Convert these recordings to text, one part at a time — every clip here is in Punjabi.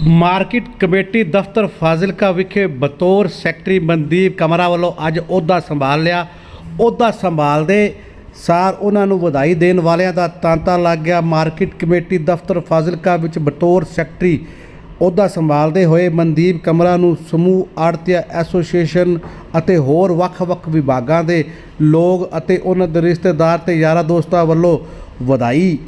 ਮਾਰਕੀਟ ਕਮੇਟੀ ਦਫ਼ਤਰ ਫਾਜ਼ਿਲਕਾ ਵਿਖੇ ਬਤੌਰ ਸੈਕਟਰੀ ਮਨਦੀਪ ਕਮਰਾ ਵੱਲੋਂ ਅੱਜ ਅਹੁਦਾ ਸੰਭਾਲ ਲਿਆ। ਅਹੁਦਾ ਸੰਭਾਲਦੇ ਸਾਰ ਉਹਨਾਂ ਨੂੰ ਵਧਾਈ ਦੇਣ ਵਾਲਿਆਂ ਦਾ ਤਾਂਤਾ ਲੱਗ ਗਿਆ। ਮਾਰਕੀਟ ਕਮੇਟੀ ਦਫ਼ਤਰ ਫਾਜ਼ਿਲਕਾ ਵਿੱਚ ਬਤੌਰ ਸੈਕਟਰੀ ਅਹੁਦਾ ਸੰਭਾਲਦੇ ਹੋਏ ਮਨਦੀਪ ਕਮਰਾ ਨੂੰ ਸਮੂਹ ਆੜਤੀਆ ਐਸੋਸੀਏਸ਼ਨ ਅਤੇ ਹੋਰ ਵੱਖ-ਵੱਖ ਵਿਭਾਗਾਂ ਦੇ ਲੋਕ ਅਤੇ ਉਹਨਾਂ ਦੇ ਰਿਸ਼ਤੇਦਾਰ ਤੇ ਯਾਰਾਂ ਦੋਸਤਾਂ ਵੱਲੋਂ ਵਧਾਈ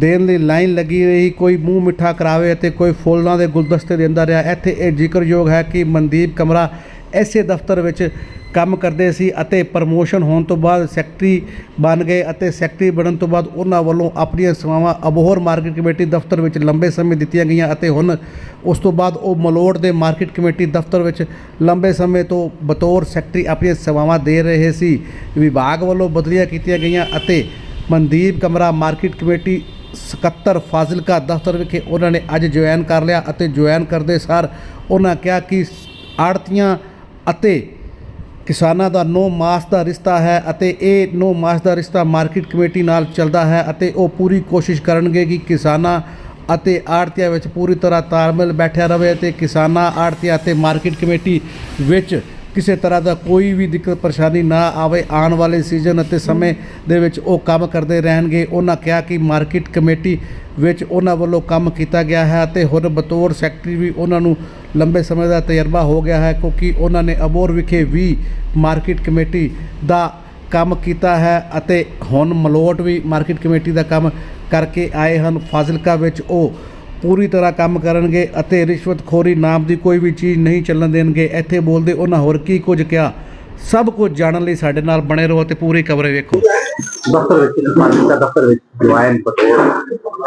ਦੇਣ ਲਈ ਲਾਈਨ ਲੱਗੀ ਰਹੀ ਕੋਈ ਮੂੰਹ ਮਿੱਠਾ ਕਰਾਵੇ ਅਤੇ ਕੋਈ ਫੁੱਲਾਂ ਦੇ ਗੁਲਦਸਤੇ ਦਿੰਦਾ ਰਿਹਾ। ਇੱਥੇ ਇਹ ਜ਼ਿਕਰਯੋਗ ਹੈ ਕਿ ਮਨਦੀਪ ਕਮਰਾ ਐਸੇ ਦਫ਼ਤਰ ਵਿੱਚ ਕੰਮ ਕਰਦੇ ਸੀ ਅਤੇ ਪ੍ਰਮੋਸ਼ਨ ਹੋਣ ਤੋਂ ਬਾਅਦ ਸੈਕਟਰੀ ਬਣ ਗਏ ਅਤੇ ਸੈਕਟਰੀ ਬਣਨ ਤੋਂ ਬਾਅਦ ਉਹਨਾਂ ਵੱਲੋਂ ਆਪਣੀਆਂ ਸੇਵਾਵਾਂ ਅਬੋਹਰ ਮਾਰਕੀਟ ਕਮੇਟੀ ਦਫ਼ਤਰ ਵਿੱਚ ਲੰਬੇ ਸਮੇਂ ਦਿੱਤੀਆਂ ਗਈਆਂ ਅਤੇ ਹੁਣ ਉਸ ਤੋਂ ਬਾਅਦ ਉਹ ਮਲੋੜ ਦੇ ਮਾਰਕੀਟ ਕਮੇਟੀ ਦਫ਼ਤਰ ਵਿੱਚ ਲੰਬੇ ਸਮੇਂ ਤੋਂ ਬਤੌਰ ਸੈਕਟਰੀ ਆਪਣੀਆਂ ਸੇਵਾਵਾਂ ਦੇ ਰਹੇ ਸੀ। ਵਿਭਾਗ ਵੱਲੋਂ ਬਦਲੀਆਂ ਕੀਤੀਆਂ ਗਈਆਂ ਅਤੇ ਮਨਦੀਪ ਕਮਰਾ ਮਾਰਕੀਟ ਕਮੇਟੀ ਸਕੱਤਰ ਫਾਜ਼ਿਲਕਾ ਦਫ਼ਤਰ ਵਿਖੇ ਉਹਨਾਂ ਨੇ ਅੱਜ ਜੁਆਇਨ ਕਰ ਲਿਆ ਅਤੇ ਜੁਆਇਨ ਕਰਦੇ ਸਾਰ ਉਹਨਾਂ ਕਿਹਾ ਕਿ ਆੜਤੀਆਂ ਅਤੇ ਕਿਸਾਨਾਂ ਦਾ ਨੋ ਮਾਸ ਦਾ ਰਿਸ਼ਤਾ ਹੈ ਅਤੇ ਇਹ ਨੋ ਮਾਸ ਦਾ ਰਿਸ਼ਤਾ ਮਾਰਕੀਟ ਕਮੇਟੀ ਨਾਲ ਚੱਲਦਾ ਹੈ ਅਤੇ ਉਹ ਪੂਰੀ ਕੋਸ਼ਿਸ਼ ਕਰਨਗੇ ਕਿ ਕਿਸਾਨਾਂ ਅਤੇ ਆੜਤੀਆਂ ਵਿੱਚ ਪੂਰੀ ਤਰ੍ਹਾਂ ਤਾਲਮੇਲ ਬੈਠਿਆ ਰਹੇ ਅਤੇ ਕਿਸਾਨਾਂ, ਆੜਤੀਆਂ ਅਤੇ ਮਾਰਕੀਟ ਕਮੇਟੀ ਵਿੱਚ ਕਿਸੇ ਤਰ੍ਹਾਂ ਦਾ ਕੋਈ ਵੀ ਦਿੱਕਤ ਪਰੇਸ਼ਾਨੀ ਨਾ ਆਵੇ, ਆਉਣ ਵਾਲੇ ਸੀਜ਼ਨ ਅਤੇ ਸਮੇਂ ਦੇ ਵਿੱਚ ਉਹ ਕੰਮ ਕਰਦੇ ਰਹਿਣਗੇ। ਉਹਨਾਂ ਕਿਹਾ ਕਿ ਮਾਰਕੀਟ ਕਮੇਟੀ ਵਿੱਚ ਉਹਨਾਂ ਵੱਲੋਂ ਕੰਮ ਕੀਤਾ ਗਿਆ ਹੈ ਅਤੇ ਹੁਣ ਬਤੌਰ ਸੈਕਟਰੀ ਵੀ ਉਹਨਾਂ ਨੂੰ ਲੰਬੇ ਸਮੇਂ ਦਾ ਤਜਰਬਾ ਹੋ ਗਿਆ ਹੈ ਕਿਉਂਕਿ ਉਹਨਾਂ ਨੇ ਅਬੋਰ ਵਿਖੇ ਵੀ ਮਾਰਕੀਟ ਕਮੇਟੀ ਦਾ ਕੰਮ ਕੀਤਾ ਹੈ ਅਤੇ ਹੁਣ ਮਲੋਟ ਵੀ ਮਾਰਕੀਟ ਕਮੇਟੀ ਦਾ ਕੰਮ ਕਰਕੇ ਆਏ ਹਨ। ਫਾਜ਼ਿਲਕਾ ਵਿੱਚ ਉਹ ਪੂਰੀ ਤਰ੍ਹਾਂ ਕੰਮ ਕਰਨਗੇ ਅਤੇ ਰਿਸ਼ਵਤਖੋਰੀ ਨਾਮ ਦੀ ਕੋਈ ਵੀ ਚੀਜ਼ ਨਹੀਂ ਚੱਲਣ ਦੇਣਗੇ। ਇੱਥੇ ਬੋਲਦੇ ਉਹਨਾਂ ਹੋਰ ਕੀ ਕੁਝ ਕਿਹਾ? ਸਭ ਕੁਝ ਜਾਣਨ ਲਈ ਸਾਡੇ ਨਾਲ ਬਣੇ ਰਹੋ ਅਤੇ ਪੂਰੀ ਖਬਰ ਵੇਖੋ। ਦਫ਼ਤਰ ਵਿੱਚ ਮਾਰਕੀਟ ਦਾ ਦਫ਼ਤਰ ਵਿੱਚ ਜੁਆਇਨ ਬਤੌਰ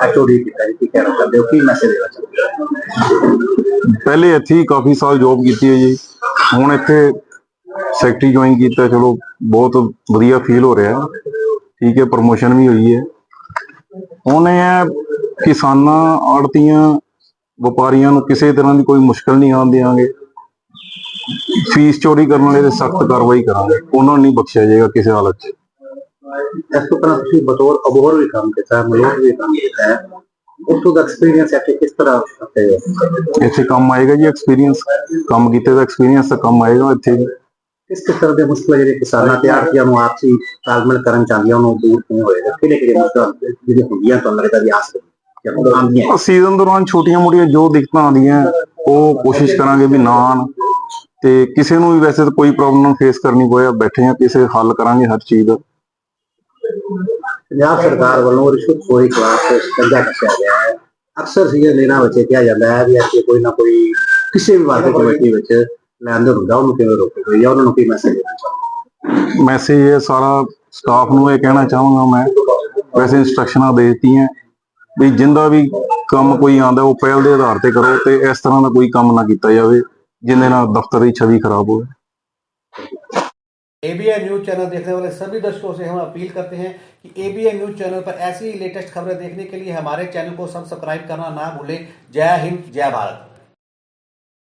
ਐਚਓਡੀ ਕੀਤਾ ਹੈ ਕੀ ਕਹਿਣਾ ਚਾਹੁੰਦੇ ਹੋ? ਕੀ ਮੈਸੇਜ ਦੇਣਾ ਚਾਹੁੰਦੇ ਪਹਿਲੇ ਇੱਥੇ ਕਾਫੀ ਸਾਲ ਜੌਬ ਕੀਤੀ ਹੈ ਜੀ। ਹੁਣ ਇੱਥੇ ਸੈਕਟਰੀ ਜੁਆਇਨ ਕੀਤਾ ਚਲੋ ਬਹੁਤ ਵਧੀਆ ਫੀਲ ਹੋ ਰਿਹਾ। ਠੀਕ ਹੈ ਪ੍ਰਮੋਸ਼ਨ ਵੀ ਹੋਈ ਹੈ। ਹੈ ਕਿਸਾਨਾਂ ਆੜਤੀਆਂ ਵਪਾਰੀਆਂ ਨੂੰ ਕਿਸੇ ਤਰ੍ਹਾਂ ਦੀ ਕੋਈ ਮੁਸ਼ਕਲ ਨਹੀਂ ਆਉਣ ਦਿਆਂਗੇ। ਫੀਸ ਚੋਰੀ ਕਰਨ ਵਾਲੇ ਤੇ ਸਖਤ ਕਾਰਵਾਈ ਕਰਾਂਗੇ। ਉਹਨਾਂ ਨੂੰ ਨਹੀਂ ਬਖਸ਼ਿਆ ਜਾਏਗਾ ਕਿਸੇ ਹਾਲਤ 'ਚ। ਇਸ ਤੋਂ ਪਹਿਲਾਂ ਤੁਸੀਂ ਬਤੌਰ ਅਬੋਹਰ ਵੀ ਕੰਮ ਕੀਤਾ ਹੈ ਮਲੋਟ ਵੀ ਕੰਮ ਕੀਤਾ ਹੈ। ਉਸ ਤੋਂ ਦਾ ਐਕਸਪੀਰੀਅੰਸ ਹੈ ਕਿ ਕਿਸ ਤਰ੍ਹਾਂ ਅਤੇ ਇੱਥੇ ਕੰਮ ਆਏਗਾ ਜੀ ਐਕਸਪੀਰੀਅੰਸ ਕੰਮ ਕੀਤੇ ਦਾ ਐਕਸਪੀਰੀਅੰਸ ਤਾਂ ਕੰਮ ਆਏਗਾ ਇੱਥੇ ਕਿਸ ਕਿਸ ਤਰ੍ਹਾਂ ਦੇ ਮੁਸ਼ਕਲ ਜਿਹੜੇ ਕਿਸਾਨਾਂ ਤੇ ਆੜਤੀਆਂ ਨੂੰ ਆਪਸੀ ਤਾਲਮੇਲ ਕਰਨ ਚਾਹੁੰਦੀਆਂ ਉਹਨੂੰ ਦੂਰ ਕਿਵੇਂ ਹੋਏਗਾ? ਕਿਹੜੇ ਕਿਹੜੇ ਮੁਸ਼ਕਲ ਜਿਹੜੇ ਹੁੰਦੀਆਂ ਤੁਹਾਨੂੰ ਲੱਗਦਾ ਵੀ ਆਸ ਸੀਜ਼ਨ ਦੌਰਾਨ ਛੋਟੀਆਂ-ਮੋਟੀਆਂ ਜੋ ਦਿੱਕਤਾਂ ਆਉਂਦੀਆਂ ਉਹ ਕੋਸ਼ਿਸ਼ ਕਰਾਂਗੇ ਵੀ ਨਾ ਆਉਣ। ਤੇ ਕਿਸੇ ਨੂੰ ਵੀ ਵੈਸੇ ਤਾਂ ਕੋਈ ਪ੍ਰੋਬਲਮ ਫੇਸ ਕਰਨੀ ਪਏ ਬੈਠੇ ਆ ਕਿਸੇ ਹੱਲ ਕਰਾਂਗੇ ਹਰ ਚੀਜ਼। ਦਾ ਪੰਜਾਬ ਸਰਕਾਰ ਵੱਲੋਂ ਰਿਸ਼ਵਤਖੋਰੀ ਖਿਲਾਫ ਪੰਜਾ ਕੱਸਿਆ ਗਿਆ ਹੈ। ਅਕਸਰ ਸੀਜ਼ਨ ਲੈਣਾ ਵਿੱਚ ਕਿਹਾ ਜਾਂਦਾ ਹੈ ਵੀ ਇੱਥੇ ਕੋਈ ਨਾ ਕੋਈ ਕਿਸੇ ਵੀ ਵਾਰਡ ਕਮੇਟੀ ਵਿੱਚ ਲੈਂਦਰ ਹੁੰਦਾ ਉਹਨੂੰ ਕਿਵੇਂ ਰੋਕੋਗੇ? ਜਾਂ ਉਹਨਾਂ ਨੂੰ ਕੀ ਮੈਸੇਜ ਦੇਣਾ ਚਾਹੁੰਦੇ ਮੈਸੇਜ ਇਹ ਸਾਰਾ ਸਟਾਫ ਨੂੰ ਇਹ ਕਹਿਣਾ ਚਾਹਾਂਗਾ ਮੈਂ। ਵੈਸੇ ਇਨਸਟਰਕਸ਼ਨਾਂ ਦੇ ਦਿੱਤੀਆਂ। ਵੀ ਜਿੰਦਾ ਵੀ ਕੰਮ ਕੋਈ ਆਂਦਾ ਉਹ ਪਹਿਲ ਦੇ ਆਧਾਰ ਤੇ ਕਰੋ ਤੇ ਇਸ ਤਰ੍ਹਾਂ ਦਾ ਕੋਈ ਕੰਮ ਨਾ ਕੀਤਾ ਜਾਵੇ ਜਿਹਦੇ ਨਾਲ ਦਫ਼ਤਰ ਦੀ ਛਵੀ ਖਰਾਬ ਹੋਵੇ एबीएन न्यूज चैनल देखने वाले सभी दर्शकों से हम अपील करते हैं कि एबीएन न्यूज चैनल पर ऐसी ही लेटेस्ट खबरें देखने के लिए हमारे चैनल को सब्सक्राइब करना ना भूलें जय हिंद जय भारत